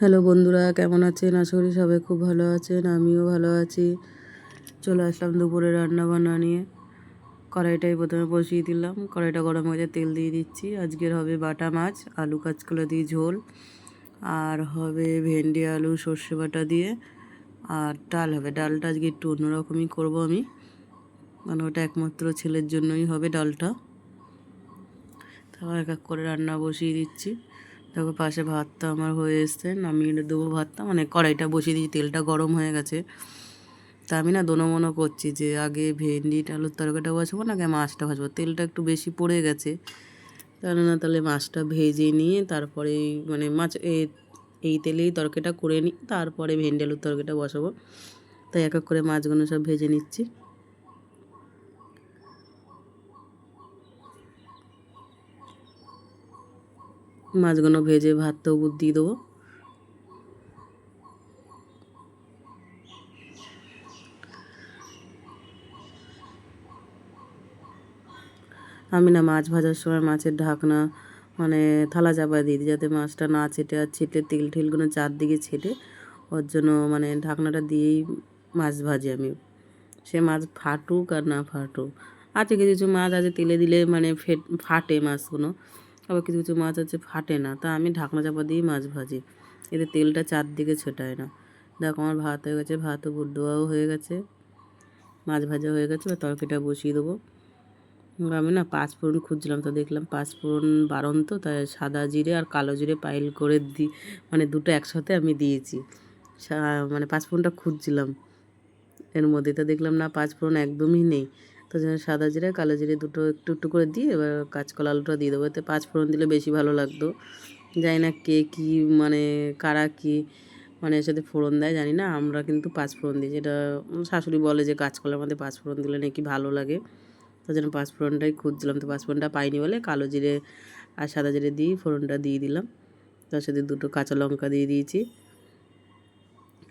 Hello বন্ধুরা, কেমন আছেন? আশা করি সবাই খুব ভালো আছেন, আমিও ভালো আছি। চলে আসলাম দুপুরে রান্না বান্না নিয়ে। কড়াইটাই প্রথমে বসিয়ে দিলাম। কড়াইটা গরম হয়ে তেল দিয়ে দিচ্ছি। আজকের হবে বাটা মাছ, আলু কাঁচকলা দিয়ে ঝোল। আর হবে ভেন্ডি, আলু, সর্ষে বাটা দিয়ে। আর ডাল হবে। ডালটা আজকে একটু অন্যরকমই করব আমি। মানে ওটা একমাত্র ছেলের জন্যই হবে ডালটা। তারপর এক এক করে রান্না বসিয়ে দিচ্ছি। দেখো পাশে ভাতটা আমার হয়ে এসছে, নামিয়ে দেবো ভাতটা। মানে কড়াইটা বসিয়ে দিয়েছি, তেলটা গরম হয়ে গেছে। তা আমি না দোনো মনো করছি যে আগে ভেন্ডি, আলুর তরকারিটা বসাবো না, আগে মাছটা ভাজবো। তেলটা একটু বেশি পড়ে গেছে, তাহলে না তাহলে মাছটা ভেজে নিয়ে তারপরে মানে মাছ এই তেলেই তরকারিটা করে নিই, তারপরে ভেন্ডি, আলুর তরকারিটা বসাবো। তাই এক এক করে মাছগুলো সব ভেজে নিচ্ছি। মাছগুলো ভেজে ভাতটাও দিয়ে দেবো। আমি না মাছ ভাজার সময় মাছের ঢাকনা মানে থালা চাপা দিয়ে দিই যাতে মাছটা না ছেটে আর ছেটে তেল ঠেলগুলো চারদিকে ছেটে, ওর জন্য মানে ঢাকনাটা দিয়েই মাছ ভাজি আমি সে মাছ ফাটুক আর না ফাটুক। আছে কিছু মাছ আছে তেলে দিলে মানে ফেট, ফাটে মাছগুলো। আবার কিছু কিছু মাছ আছে, ফাটে না। তা আমি ঢাকনা চাপা দিয়েই মাছ ভাজি। এতে তেলটা চারদিকে ছেটায় না। দেখো, আমার ভাত হয়ে গেছে, ভাতও বুট দেওয়াও হয়ে গেছে, মাছ ভাজা হয়ে গেছে, এবার তরকারিটা বসিয়ে দেবো। আমি না পাঁচ ফোড়ন খুঁজছিলাম, তো দেখলাম পাঁচ ফোড়ন বারণ তো, তাই সাদা জিরে আর কালো জিরে পাইল করে দি মানে দুটো একসাথে আমি দিয়েছি। মানে পাঁচ ফোড়নটা খুঁজছিলাম। এর মধ্যে তো দেখলাম না পাঁচ ফোড়ন একদমই নেই। তো সাদা জিরে, কালো জিরে দুটো একটু একটু করে দিয়ে এবার কাঁচকলা আলুটা দিয়ে দেবো। এতে পাঁচ ফোড়ন দিলে বেশি ভালো লাগতো। জানি না কে কী মানে কারা কী মানে এর সাথে ফোড়ন দেয়, জানি না। আমরা কিন্তু পাঁচ ফোড়ন দিই। যেটা শাশুড়ি বলে যে কাঁচকলার মধ্যে পাঁচ ফোড়ন দিলে নাকি ভালো লাগে। তার জন্য পাঁচ ফোড়নটাই খুঁজছিলাম। তো পাঁচ ফোড়নটা পাইনি বলে কালো জিরে আর সাদা জিরে দিয়ে ফোড়নটা দিয়ে দিলাম। তার সাথে দুটো কাঁচা লঙ্কা দিয়ে দিয়েছি।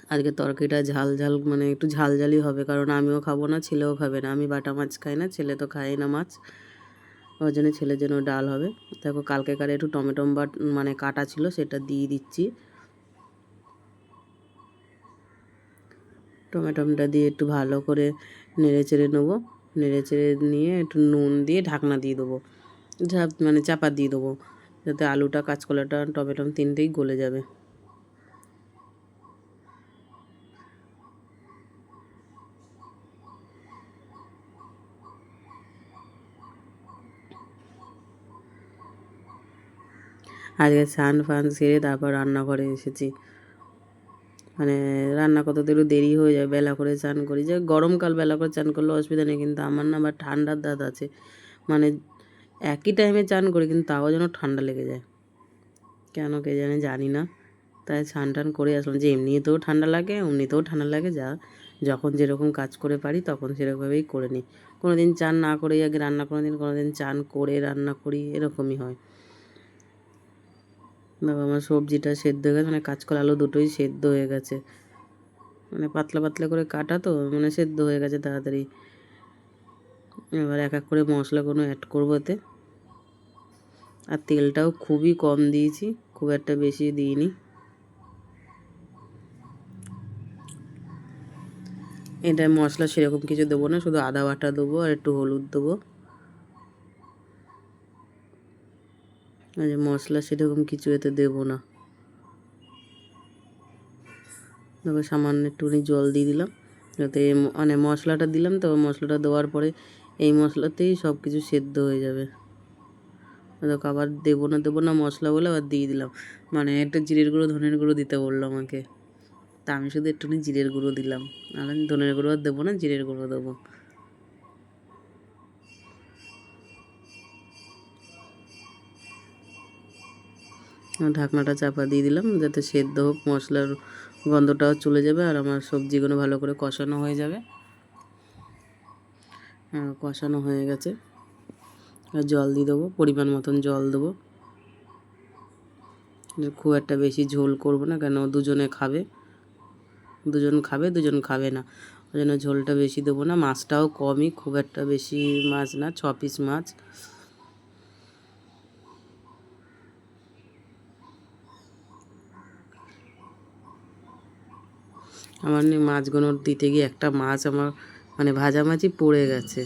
আজকে তরকারিটা ঝাল ঝাল মানে একটু ঝাল ঝালই হবে, কারণ আমিও খাব না, ছেলেও খাবে না। আমি বাটা মাছ খাই না, ছেলে তো খায় না মাছ। ওই জন্য ছেলের জন্য ডাল হবে। দেখো, কালকে কারে একটু টমেটো বাট মানে কাটা ছিল, সেটা দিয়ে দিচ্ছি। টমেটোটা দিয়ে একটু ভালো করে নেড়ে চেড়ে নেব। নেড়ে চেড়ে নিয়ে একটু নুন দিয়ে ঢাকনা দিয়ে দেবো। ঝাপ মানে চাপা দিয়ে দেবো। যাতে আলুটা, কাঁচকলাটা টমেটো তিনটেই গলে যাবে। আজকে স্নান ফান সেরে তারপর রান্নাঘরে এসেছি। মানে রান্না করতে একটু দেরি হয়ে যায়, বেলা করে চান করি। যে গরমকাল, বেলা করে চান করলে অসুবিধা নেই, কিন্তু আমার না আবার ঠান্ডার দাঁত আছে। মানে একই টাইমে চান করি, কিন্তু তাও যেন ঠান্ডা লেগে যায়। কেন কে জানে, জানি না। তাই স্নান টান করে আসলাম। যে এমনিতেও ঠান্ডা লাগে এমনিতেও ঠান্ডা লাগে, যা যখন যেরকম কাজ করে পারি তখন সেরকমভাবেই করে নিই। কোনো দিন চান না করেই আগে রান্না কোনো দিন কোনো দিন চান করে রান্না করি, এরকমই হয়। বাবা, আমার সবজিটা সেদ্ধ হয়ে গেছে মানে কাঁচকলা আলু দুটোই সেদ্ধ হয়ে গেছে। মানে পাতলা পাতলা করে কাটা তো মানে সেদ্ধ হয়ে গেছে তাড়াতাড়ি। এবার এক এক করে মশলা কোনো অ্যাড করব এতে। আর তেলটাও খুবই কম দিয়েছি, খুব একটা বেশি দিইনি। এটা মশলা সেরকম কিছু দেবো না, শুধু আদা বাটা দেবো আর একটু হলুদ দেবো। মশলা সেরকম কিছু এতে দেবো না। তারপর সামান্য একটুখানি জল দিয়ে দিলাম। যাতে মানে মশলাটা দিলাম, তো মশলাটা দেওয়ার পরে এই মশলাতেই সব কিছু সেদ্ধ হয়ে যাবে। দেখো আবার দেবো না দেবো না মশলা বলে আবার দিয়ে দিলাম। মানে একটা জিরের গুঁড়ো, ধনের গুঁড়ো দিতে বলল আমাকে। তা আমি শুধু একটুখানি জিরের গুঁড়ো দিলাম। আর আমি ধনের গুঁড়ো আর দেবো না, জিরের গুঁড়ো দেবো। ঢাকনাটা চাপা দিয়ে দিলাম যাতে সেদ্ধ হোক, মশলার গন্ধটাও চলে যাবে আর আমার সবজিগুলো ভালো করে কষানো হয়ে যাবে। কষানো হয়ে গেছে। আর জল দিয়ে দেবো, পরিমাণ মতন জল দেবো। খুব একটা বেশি ঝোল করব না, কেন দুজনে খাবে? দুজন খাবে দুজন খাবে না। ওই জন্য ঝোলটা বেশি দেবো না। মাছটাও কমই, খুব একটা বেশি মাছ না, ছ পিস মাছ। আমার মাছগুলো দিতে গিয়ে একটা মাছ আমার মানে ভাজা মাছই পড়ে গেছে।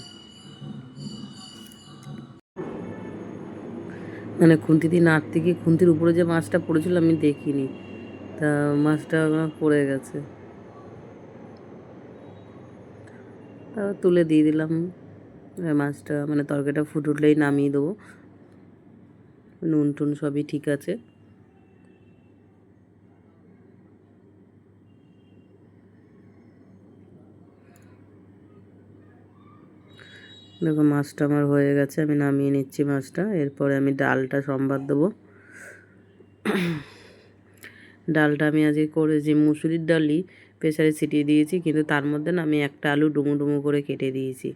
মানে খুন্তি দিয়ে নাড়তে গিয়ে খুন্তির উপরে যে মাছটা পড়েছিল আমি দেখিনি। তা মাছটা আমার পড়ে গেছে। তারপর তুলে দিয়ে দিলাম। মাছটা মানে তরকারিটা ফুট উঠলেই নামিয়ে দেবো। নুন টুন সবই ঠিক আছে। দেখো মাছটা আমার হয়ে গেছে, আমি নামিয়ে নিচ্ছি মাছটা। এরপরে আমি ডালটা সম্বাদ দেবো। ডালটা আমি আজকে করেছি মুসুরির ডালই প্রেসারে ছিটিয়ে দিয়েছি, কিন্তু তার মধ্যে না আমি একটা আলু ডুমো ডুমো করে কেটে দিয়েছি।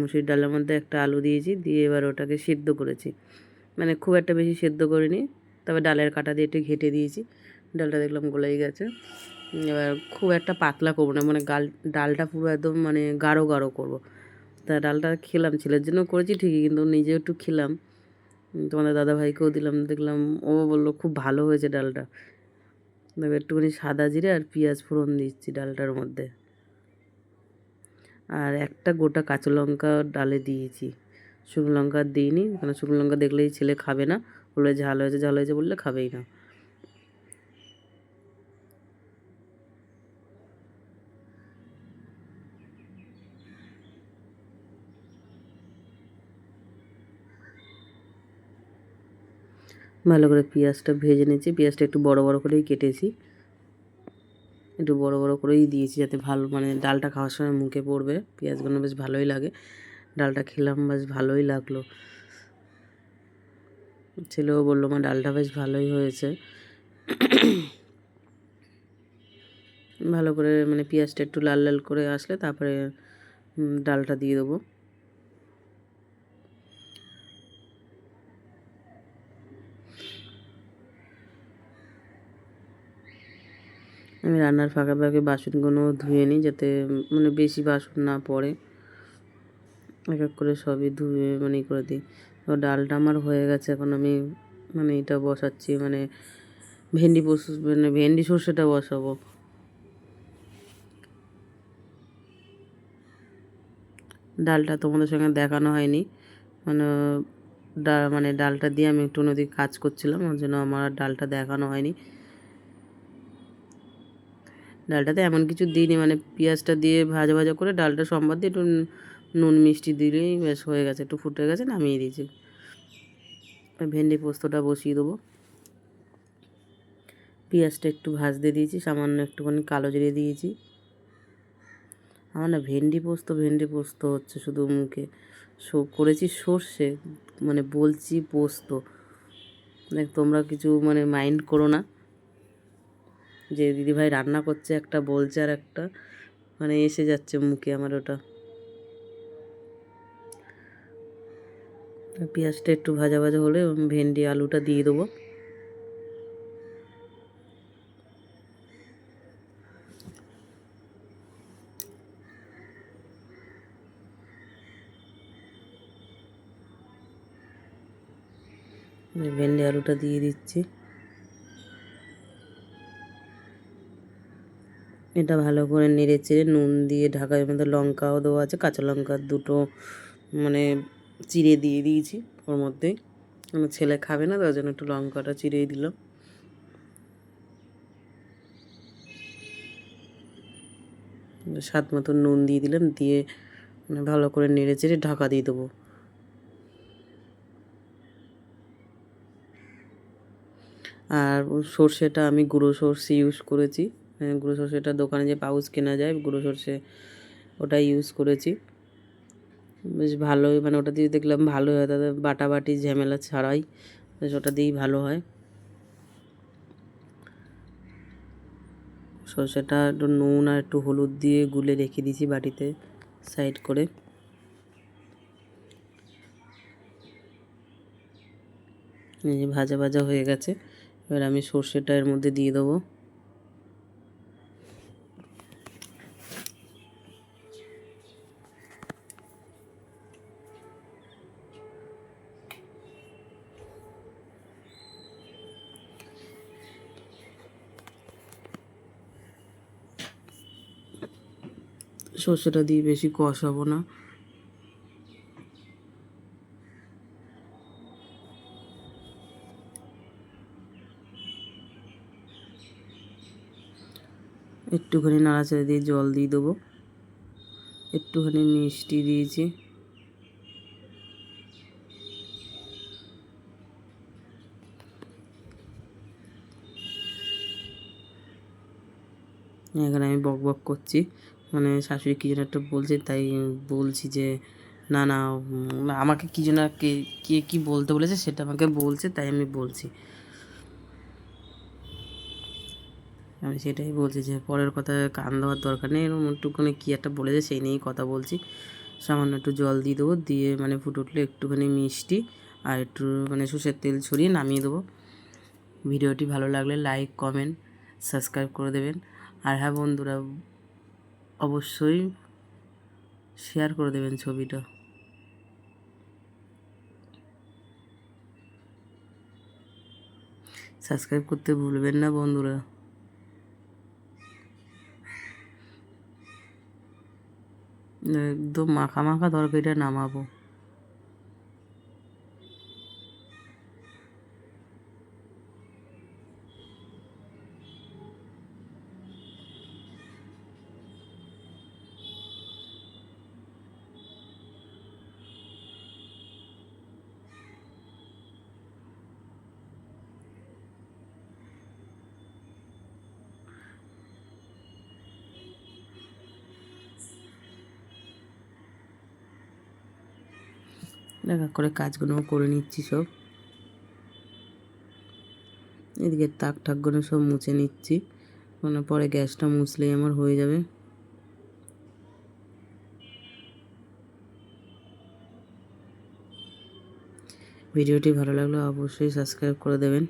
মুসুরির ডালের মধ্যে একটা আলু দিয়েছি, দিয়ে এবার ওটাকে সিদ্ধ করেছি। মানে খুব একটা বেশি সেদ্ধ করিনি, তবে ডালের কাটা দিয়ে একটু ঘেটে দিয়েছি। ডালটা দেখলাম গলেই গেছে। এবার খুব একটা পাতলা করব না মানে গাল ডালটা পুরো একদম মানে গাঢ় গাঢ় করব। তা ডালটা খেলাম, ছেলের জন্য করেছি ঠিকই, কিন্তু নিজেও একটু খেলাম। তোমাদের দাদা ভাইকেও দিলাম, দেখলাম ও বলল খুব ভালো হয়েছে ডালটা। দেখো একটুখানি সাদা জিরে আর পেঁয়াজ ফোড়ন দিচ্ছি ডালটার মধ্যে। আর একটা গোটা কাঁচা লঙ্কা ডালে দিয়েছি। শুকনো লঙ্কা দিইনি কারণ শুকনো লঙ্কা দেখলেই ছেলে খাবে না। বলে ঝাল হয়েছে ঝাল হয়েছে বললে খাবেই না। ভালো করে পেঁয়াজটা ভেজে নিয়েছি। পেঁয়াজটা একটু বড় বড় করেই কেটেছি। একটু বড় বড় করেই দিয়েছি যাতে ভালো মানে ডালটা খাওয়ার সময় মুখে পড়বে। পেঁয়াজগুলো বেশ ভালোই লাগে। ডালটা খেলাম, বেশ ভালোই লাগল। ছেলেও বলল, মা, ডালটা বেশ ভালোই হয়েছে। ভালো করে মানে পেঁয়াজটা একটু লাল লাল করে আসলে তারপরে ডালটা দিয়ে দেবো। আমি রান্নার ফাঁকে ফাঁকে বাসনগুলো ধুয়ে নিই যাতে মানে বেশি বাসন না পড়ে। এক এক করে সবই ধুয়ে মানে করে দিই। তো ডালটা আমার হয়ে গেছে, এখন আমি মানে এটা বসাচ্ছি মানে ভেন্ডি পোস মানে ভেন্ডি সর্ষেটা বসাবো। ডালটা তোমাদের সঙ্গে দেখানো হয়নি। মানে ডা মানে ডালটা দিয়ে আমি একটু নদী কাজ করছিলাম, ওর জন্য আমার ডালটা দেখানো হয়নি। ডালটাতে এমন কিছু দিইনি মানে পেঁয়াজটা দিয়ে ভাজা ভাজা করে ডালটা সম্বাদ দিয়ে একটু নুন মিষ্টি দিলেই বেশ হয়ে গেছে, একটু ফুটে গেছে, নামিয়ে দিয়েছি। ভেন্ডি পোস্তটা বসিয়ে দেবো। পেঁয়াজটা একটু ভাজতে দিয়েছি, সামান্য একটুখানি কালো জিরে দিয়েছি। আমার না ভেন্ডি পোস্ত ভেন্ডি পোস্ত হচ্ছে শুধু মুখে। সো, করেছি সর্ষে মানে বলছি পোস্ত। দেখ, তোমরা কিছু মানে মাইন্ড করো না। যে দিদিভাই রান্না করছে একটা, বলছে আর একটা। মানে এসে যাচ্ছে মুখে আমার ওটা। পেঁয়াজটা একটু ভাজা ভাজা হলে ভেন্ডি, আলুটা দিয়ে দেবো। ভেন্ডি, আলুটা দিয়ে দিচ্ছি। এটা ভালো করে নেড়ে চেড়ে নুন দিয়ে ঢাকার মধ্যে লঙ্কাও দেওয়া আছে, কাঁচা লঙ্কা দুটো মানে চিড়ে দিয়ে দিয়েছি ওর মধ্যে। আমার ছেলে খাবে না, তার জন্য একটু লঙ্কাটা চিড়েই দিলাম স্বাদ মতো নুন দিয়ে দিলাম, দিয়ে মানে ভালো করে নেড়ে চেড়ে ঢাকা দিয়ে দেবো। আর সর্ষেটা আমি গুঁড়ো সর্ষে ইউজ করেছি। গুঁড়ো সর্ষেটা দোকানে যে পাউচ কেনা যায়, গুঁড়ো সর্ষে ওটা ইউজ করেছি। বেশ ভালোই মানে ওটা দিয়ে দেখলাম ভালো হয় তাদের বাটাবাটি ঝামেলা ছাড়াই বেশ ওটা দিয়েই ভালো হয়। সর্ষেটা একটু নুন আর একটু হলুদ দিয়ে গুলে রেখে দিয়েছি বাটিতে সাইড করে। ভাজা ভাজা হয়ে গেছে, এবার আমি সর্ষেটা এর মধ্যে দিয়ে দেবো। সর্ষেটা দিয়ে বেশি কষাবো না। একটুখানি নাড়াচাড়া দিয়ে জল দিয়ে দেবো। একটুখানি মিষ্টি দিয়েছি। এখানে আমি বক বক করছি। মানে শাশুড়ি কী যেন একটা বলছে, তাই বলছি যে, না না আমাকে কী যেন কে কে কী বলতে বলেছে সেটা আমাকে বলছে, তাই আমি বলছি। আমি সেটাই বলছি যে, পরের কথা কান দেওয়ার দরকার নেই, এরকম একটুখানি কী একটা বলেছে সেই নিয়েই কথা বলছি। সামান্য একটু জল দিয়ে দেবো, দিয়ে মানে ফুটে উঠলে একটুখানি মিষ্টি আর একটু মানে সর্ষের তেল ছড়িয়ে নামিয়ে দেবো। ভিডিওটি ভালো লাগলে লাইক, কমেন্ট, সাবস্ক্রাইব করে দেবেন। আর হ্যাঁ বন্ধুরা অবশ্যই শেয়ার করে দেবেন ছবিটা। সাবস্ক্রাইব করতে ভুলবেন না বন্ধুরা। একদম মাখা মাখা তরকারিটা নামাবো। দেখা করে কাজগুলো করে নিচ্ছি সব। এদিকে তাক ঠাকগুলো সব মুছে নিচ্ছি। মানে পরে গ্যাসটা মুছলেই আমার হয়ে যাবে। ভিডিওটি ভালো লাগলে অবশ্যই সাবস্ক্রাইব করে দেবেন।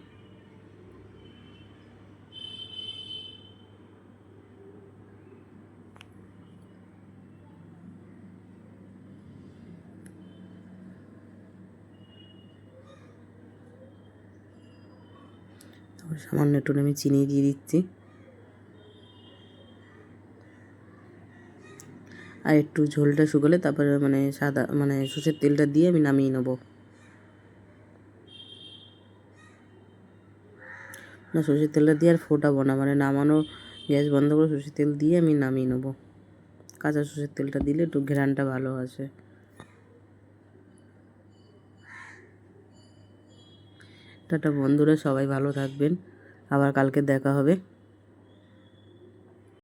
সামান্য একটু আমি চিনি দিয়ে দিচ্ছি। আর একটু ঝোলটা শুকোলে তারপরে মানে সাদা মানে সর্ষের তেলটা দিয়ে আমি নামিয়ে নেব। না, সর্ষের তেলটা দিয়ে আর ফোটাবো না মানে নামানো গ্যাস বন্ধ করে সর্ষের তেল দিয়ে আমি নামিয়ে নেব। কাঁচা সর্ষের তেলটা দিলে একটু ঘ্রানটা ভালো আসে। টাটা বন্ধুরা সবাই ভালো থাকবেন। আবার কালকে দেখা হবে।